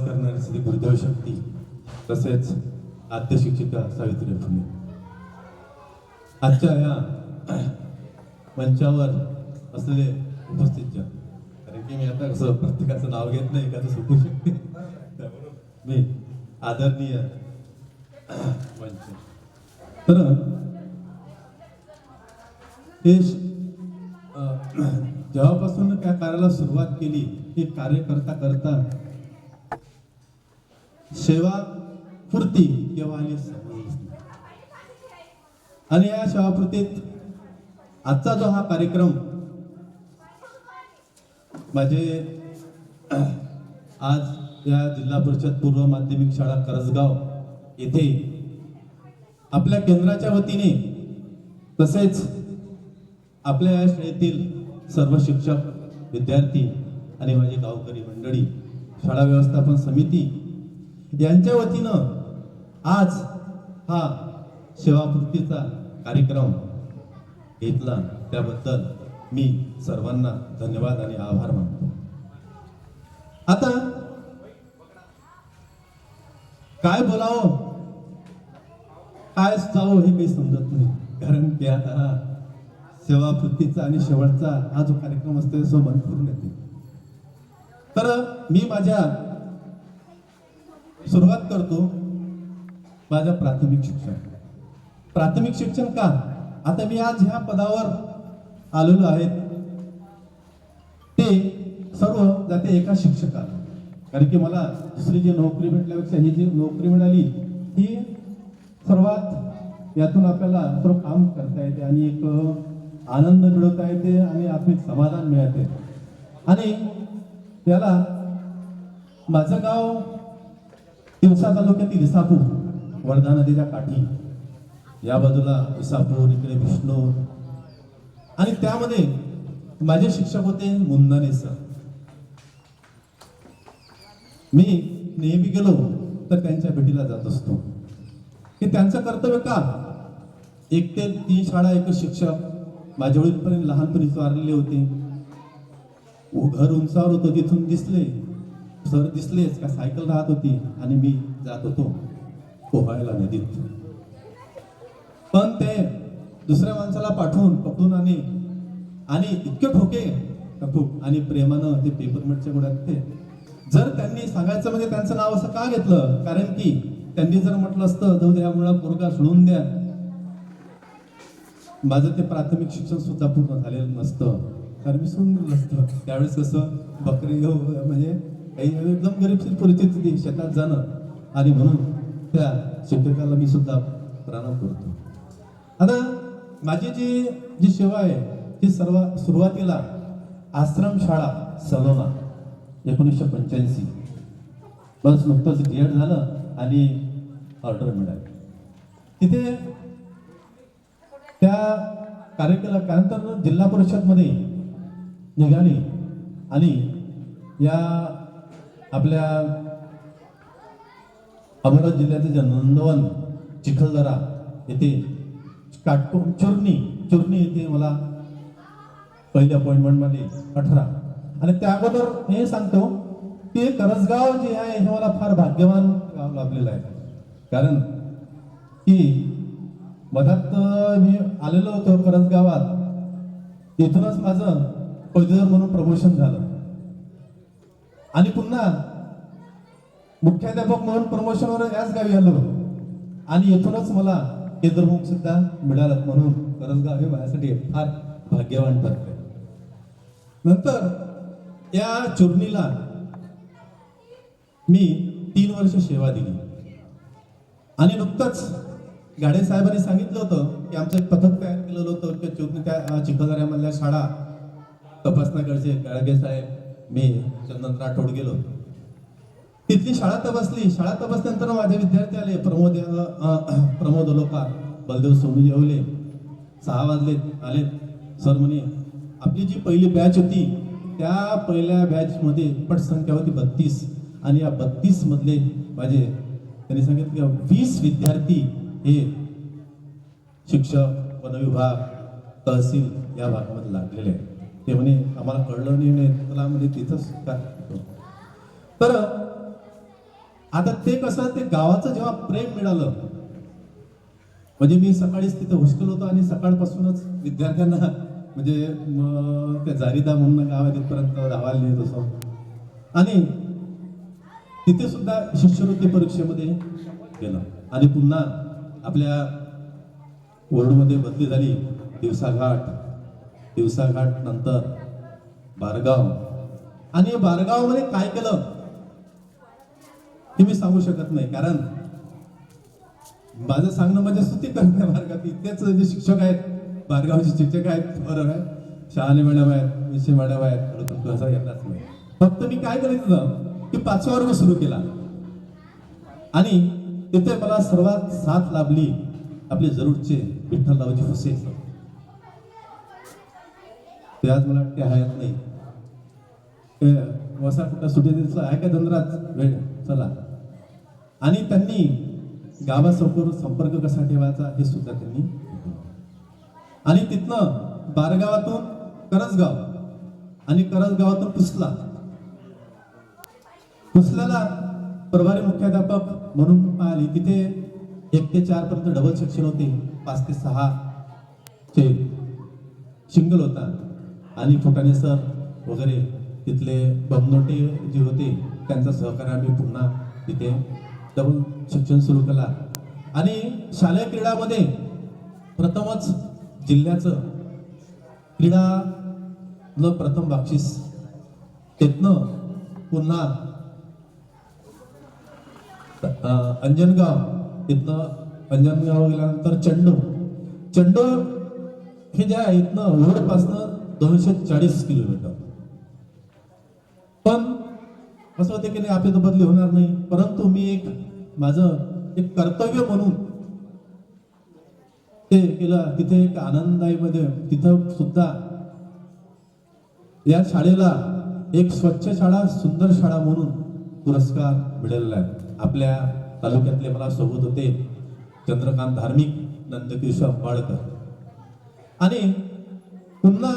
श्री गुरुदेव शक्ती तसेच आद्य शिक्षिका सावित्री फुले आजच्या या मंचावर असलेले उपस्थित जन कारण की मी आता कसं प्रत्येकाचं नाव घेत नाही एखादं सुटू शकते. त्यामुळं मी आदरणीय मंच. तर हे जेव्हापासून त्या कार्याला सुरुवात केली हे कार्य करता करता सेवा किंवा आणि या सेवापूर्तीत आजचा जो हा कार्यक्रम माझे आज या जिल्हा परिषद पूर्व माध्यमिक शाळा करसगाव येथे आपल्या केंद्राच्या वतीने तसेच आपल्या या शाळेतील सर्व शिक्षक विद्यार्थी आणि माझी गावकरी मंडळी शाळा व्यवस्थापन समिती यांच्या वतीनं आज हा सेवाकृतीचा कार्यक्रम घेतला. त्याबद्दल मी सर्वांना धन्यवाद आणि आभार मानतो. आता काय बोलावं? काय जावं हे काही समजत नाही. कारण की आता सेवाकृतीचा आणि शेवटचा हा जो कार्यक्रम असतो तो मनपूर्ण येते तर मी माझ्या सुरुवात करतो माझ्या प्राथमिक शिक्षण. प्राथमिक शिक्षण का? आता मी आज ह्या पदावर आलेलो आहेत. ते सर्व जाते एका शिक्षकाला. कारण की मला दुसरी जी नोकरी भेटल्यापेक्षा ही जी नोकरी मिळाली ही सर्वात यातून आपल्याला सर्व काम करता येते आणि एक आनंद मिळवता येते आणि आत्मिक समाधान मिळते. आणि त्याला माझं गाव दिवसा तालुक्यातील इसापूर वर्धा नदीच्या काठी. या बाजूला इसापूर इकडे विष्णू आणि त्यामध्ये माझे शिक्षक होते मुन्नाने सर. मी नेहमी गेलो तर त्यांच्या भेटीला जात असतो. की त्यांचं कर्तव्य का? एक ते तीन शाळा एक शिक्षक. माझ्या वडीलपर्यंत लहानपणी वारलेले होते. उ- घर उंचावर होतं तिथून दिसले. सर दिसलेच का? सायकल राहत होती आणि मी जात होतो पोहायला नदीत. पण ते दुसऱ्या माणसाला पाठवून पकडून आणि आणि इतके ठोके खूप? आणि प्रेमानं ते पेपरमेटच्या गोळ्यात ते. जर त्यांनी सांगायचं म्हणजे त्यांचं नाव असं का घेतलं? कारण की त्यांनी जर म्हटलं असतं जाऊ द्या मुळा पोरगा सोडून द्या. माझं ते प्राथमिक शिक्षण सुद्धा पूर्ण झालेलं नसतं. कारण मी सोडून दिलं नसतं. त्यावेळेस कसं बकरी म्हणजे एकदम गरीब परिस्थिती शेतात जाणं. आणि म्हणून त्या शिक्षकाला मी सुद्धा प्रणाम करतो. आता माझी जी जी सेवा आहे ती सर्व सुरुवातीला आश्रम शाळा सलोना एकोणीसशे पंच्याऐंशी. बस नुकतंच डी झालं आणि ऑर्डर मिळाली. तिथे त्या कार्यक्रम तर जिल्हा परिषदमध्ये निघाली आणि या आपल्या अमरावती जिल्ह्याचे नंदवन चिखलदरा येथे काटकोण चुरणी चुरणी येथे मला पहिली अपॉइंटमेंट मिळाली अठरा. आणि त्या अगोदर हे सांगतो की करसगाव जे आहे हे मला फार भाग्यवान गाव लाभलेलं आहे. कारण की मधात मी आलेलो होतो करसगावात. इथूनच माझं पदवीधर म्हणून प्रमोशन झालं. आणि पुन्हा मुख्याध्यापक म्हणून प्रमोशनवर याच गावी आलो. आणि येथूनच मला केंद्रमुख सुद्धा मिळालं म्हणून करसगाव हे माझ्यासाठी फार भाग्यवान ठरले. नंतर या चुरणीला मी तीन वर्ष सेवा दिली. आणि नुकतंच गाडे साहेबांनी सांगितलं होतं की आमचं एक पथक तयार केलेलं होतं. की चुरणी त्या चिखलदऱ्यामधल्या शाळा तपासण्याकडचे गाडगे साहेब मी चंदन राठोड गेलो तिथली शाळा तपासली. शाळा तपासल्यानंतर माझे विद्यार्थी आले. प्रमोद प्रमोद लोका बलदेव सोनू जेवले. सहा वाजले आले सर म्हणे आपली जी पहिली बॅच होती त्या पहिल्या बॅचमध्ये पटसंख्या होती बत्तीस. आणि या बत्तीसमधले माझे त्यांनी सांगितलं की वीस विद्यार्थी हे शिक्षक वनविभाग तहसील या भागामध्ये लागलेले आहेत. ते म्हणे आम्हाला कळलं नाही म्हणे तुला म्हणजे तिथंच काय तर आता ते कसं ते गावाचं जेव्हा प्रेम मिळालं म्हणजे मी सकाळीच तिथं हुसकल होतो आणि सकाळपासूनच विद्यार्थ्यांना म्हणजे त्या जारिदा म्हणून गाव आहे तिथपर्यंत धावायला नेत असो आणि तिथे सुद्धा शिष्यवृत्ती परीक्षेमध्ये गेलं. आणि पुन्हा आपल्या वर्डमध्ये बदली झाली दिवसाघाट. दिवसाघाट नंतर बारगाव. आणि बारगावमध्ये काय केलं? हे मी सांगू शकत नाही कारण माझं सांगणं म्हणजे स्तुती करणे मार्गात इतकेच जे शिक्षक आहेत बारगावचे शिक्षक आहेत बरोबर आहे. शहाणे मॅडम आहेत विषय मॅडम आहेत असं नाही. फक्त मी काय करायचं की पाचवा वर्ग सुरू केला. आणि तिथे मला सर्वात साथ लाभली आपले जरूरचे विठ्ठलरावजी हुसेन सर ते आज मला वाटते हयात नाही. ते वसा कुठं सुटे दिसला आहे का धनराज. वेळ चला. आणि त्यांनी गावासमोर संपर्क कसा ठेवायचा हे सुद्धा त्यांनी आणि तिथनं बारगावातून करजगाव आणि करजगावातून पुसला. पुसल्याला प्रभारी मुख्याध्यापक म्हणून आले तिथे एक ते चार पर्यंत डबल सेक्शन होते. पाच ते सहा चे शिंगल होता. आणि फुटाणे सर वगैरे तिथले बमनोटे जे होते त्यांचा सहकार्य आम्ही पुन्हा तिथे डबल शिक्षण सुरू केला. आणि शालेय क्रीडामध्ये प्रथमच जिल्ह्याचं क्रीडा प्रथम बक्षीस तिथनं पुन्हा अंजनगाव तिथनं अंजनगाव गेल्यानंतर चंडू. चंडू हे जे आहे इथनं ओढपासनं दोनशे चाळीस किलोमीटर. पण असं होते की नाही आपली तर बदली होणार नाही. परंतु मी एक माझं एक कर्तव्य म्हणून ते केलं. तिथे एक आनंदाईमध्ये तिथं सुद्धा या शाळेला एक स्वच्छ शाळा सुंदर शाळा म्हणून पुरस्कार मिळालेला आहे. आपल्या तालुक्यातले मला सोबत होते चंद्रकांत धार्मिक नंदकिशोर अंबाळकर आणि पुन्हा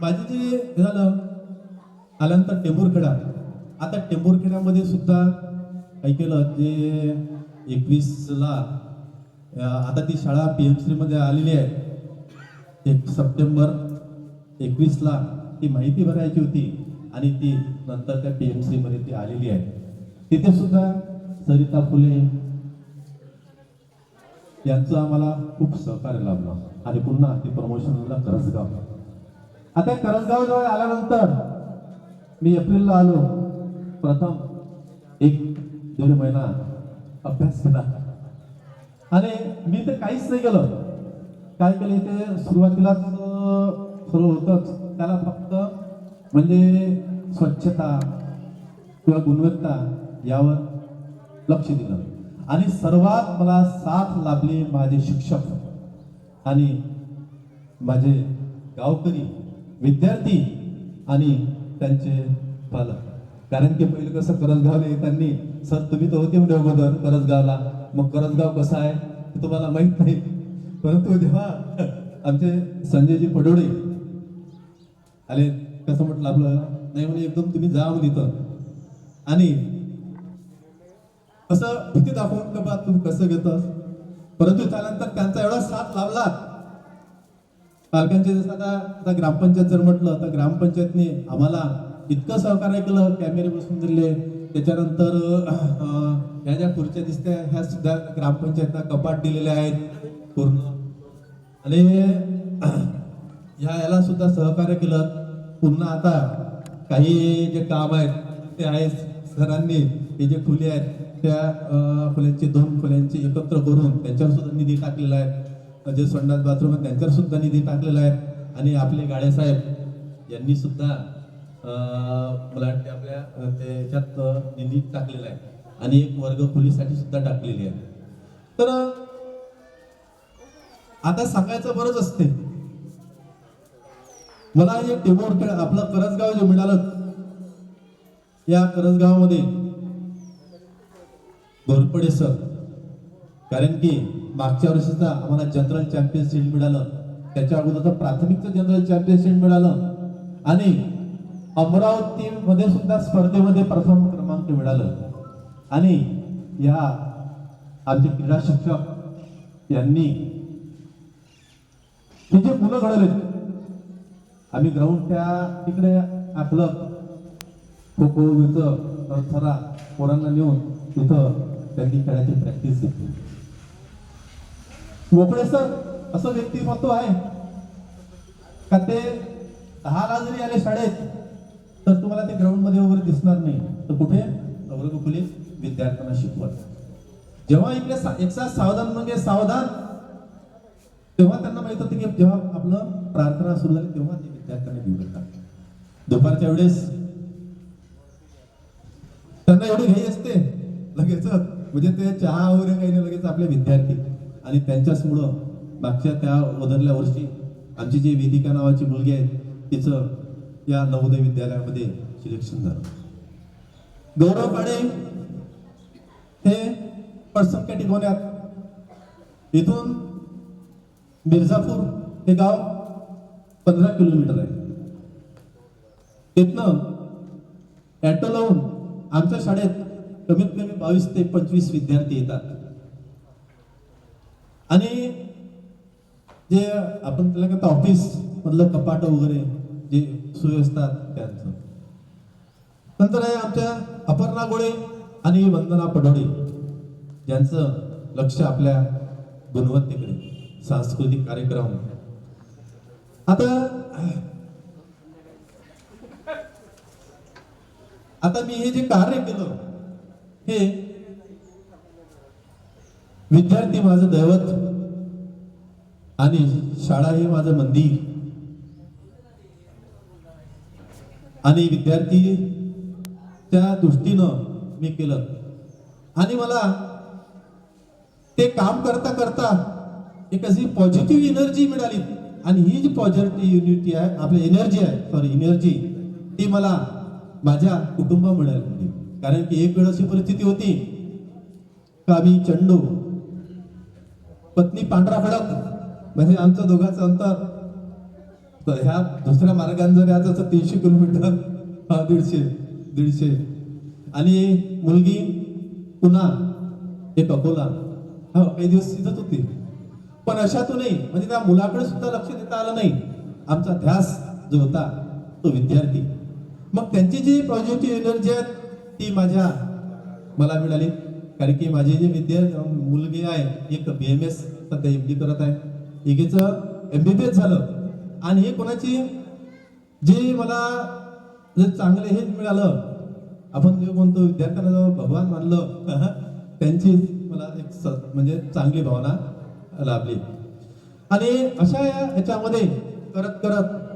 बाजीजी हे झालं. आल्यानंतर टेंभूरखेडा. आता टेंभूरखेड्यामध्ये सुद्धा काय केलं जे एकवीसला आता ती शाळा पी एम सीमध्ये आलेली आहे. एक सप्टेंबर एकवीसला ती माहिती भरायची होती आणि ती नंतर त्या पी एम सीमध्ये ती आलेली आहे. तिथे सुद्धा सरिता फुले यांचं आम्हाला खूप सहकार्य लाभलं. आणि पुन्हा ती प्रमोशनला करसगाव आता करंजगाव जवळ आल्यानंतर मी एप्रिलला आलो. प्रथम एक दीड महिना अभ्यास केला. आणि मी तर काहीच नाही केलं. काय केलं ते सुरुवातीलाच अं, होतंच. त्याला फक्त म्हणजे स्वच्छता किंवा गुणवत्ता यावर लक्ष दिलं. आणि सर्वात मला साथ लाभले माझे शिक्षक आणि माझे गावकरी विद्यार्थी आणि त्यांचे पालक. कारण की पहिलं कसं करसगावला त्यांनी सर तुम्ही तर होते म्हणजे अगोदर करजगावला मग करजगाव कसं आहे ते तुम्हाला माहीत नाही. परंतु जेव्हा आमचे संजयजी पडोळे आले कसं म्हटलं आपलं नाही म्हणे एकदम तुम्ही जा तिथं इथं. आणि असं भीती दाखवून का बा तू कसं घेतस? परंतु त्यानंतर त्यांचा एवढा साथ लावला पालकांचे जसं आता आता ग्रामपंचायत जर म्हटलं तर ग्रामपंचायतने आम्हाला इतकं सहकार्य केलं कॅमेरे बसून दिले त्याच्यानंतर ह्या ज्या खुर्च्या दिसत्या ह्या सुद्धा ग्रामपंचायतला कपाट दिलेल्या आहेत पूर्ण. आणि ह्या याला सुद्धा सहकार्य केलं. पुन्हा आता काही जे काम आहेत ते आहे सरांनी. हे जे खुले आहेत त्या फुल्यांची दोन फुल्यांची एकत्र करून त्याच्यावर सुद्धा निधी टाकलेला आहे. जे संडास बाथरूम आहे त्यांच्यावर सुद्धा निधी टाकलेला आहे. आणि आपले गाडे साहेब यांनी सुद्धा मला वाटते आपल्या त्याच्यात निधी टाकलेला आहे. आणि एक वर्ग खोलीसाठी सुद्धा टाकलेली आहे. तर आता सांगायचं बरंच असते. मला हे टेबोर आपलं करसगाव जे मिळालं या करसगावामध्ये घोरपडे सर कारण की मागच्या वर्षीचा आम्हाला जनरल चॅम्पियनशिप मिळालं. त्याच्या अगोदर प्राथमिकचं जनरल चॅम्पियनशिप मिळालं. आणि अमरावती मध्ये सुद्धा स्पर्धेमध्ये प्रथम क्रमांक मिळालं. आणि या आमचे क्रीडा शिक्षक यांनी हे जे मुलं घडवले आम्ही ग्राउंड त्या तिकडे आपलं खो खो थरा पोरांना नेऊन तिथं त्यांनी खेळाची प्रॅक्टिस घेतली. गोपळे सर असं व्यक्तिमत्व आहे. का ते दहाला जरी आले शाळेत तर तुम्हाला ते ग्राउंडमध्ये वगैरे दिसणार नाही. तर कुठे? वर्ग खोलीत विद्यार्थ्यांना शिकवत जेव्हा इकडे सा- सावधान म्हणजे सावधान तेव्हा त्यांना माहीत होतं की जेव्हा आपलं प्रार्थना सुरू झाली तेव्हा ते विद्यार्थ्यांना घेऊ शकतात दुपारच्या वेळेस त्यांना एवढी घाई असते लगेच म्हणजे ते चहा वगैरे काही नाही लगेच आपले विद्यार्थी. आणि त्यांच्याचमुळं मागच्या त्या उधरल्या वर्षी आमची जी वेदिका नावाची मुलगी आहे तिचं या नवोदय विद्यालयामध्ये सिलेक्शन झालं. गौरव काळे हे पडसम कॅटेगोऱ्यात इथून मिर्झापूर हे गाव पंधरा किलोमीटर आहे. तिथनं ॲटो लावून आमच्या शाळेत कमीत कमी बावीस ते पंचवीस विद्यार्थी येतात. आणि जे आपण त्याला करता ऑफिस मधलं कपाट वगैरे जे सोय असतात त्यांचं. नंतर आहे आमच्या अपर्णा गोळे आणि वंदना पडोळे ज्यांचं लक्ष आपल्या गुणवत्तेकडे सांस्कृतिक कार्यक्रम. आता आता मी हे जे कार्य केलं हे विद्यार्थी माझं दैवत आणि शाळा हे माझं मंदिर. आणि विद्यार्थी त्या दृष्टीनं मी केलं. आणि मला ते काम करता करता एक अशी पॉझिटिव्ह एनर्जी मिळाली. आणि ही जी पॉझिटिव्ह युनिटी आहे आपली एनर्जी आहे सॉरी एनर्जी ती मला माझ्या कुटुंबामुळे मिळाली. कारण की एक वेळ अशी परिस्थिती होती का मी चंडू पत्नी पांढरा फडक. म्हणजे आमचं दोघांचं अंतर. तर ह्या दुसऱ्या मार्गाने जर याचं असं तीनशे किलोमीटर. हा दीडशे दीडशे. आणि मुलगी पुन्हा एक अकोला. हा काही दिवस तिथंच होती. पण अशातूनही म्हणजे त्या मुलाकडे सुद्धा लक्ष देता आलं नाही. आमचा ध्यास जो होता तो विद्यार्थी. मग त्यांची जी पॉझिटिव्ह एनर्जी आहे ती माझ्या मला मिळाली. कारण की माझी जी विद्या मुलगी आहे एक बी एम एस सध्या एम डी करत आहे. एकीचं एम बी बी एस झालं. आणि हे कोणाची? जे मला जर चांगले हे मिळालं. आपण जे म्हणतो विद्यार्थ्यांना जेव्हा भगवान मानलं त्यांची मला एक स- म्हणजे चांगली भावना लाभली. आणि अशा याच्यामध्ये करत करत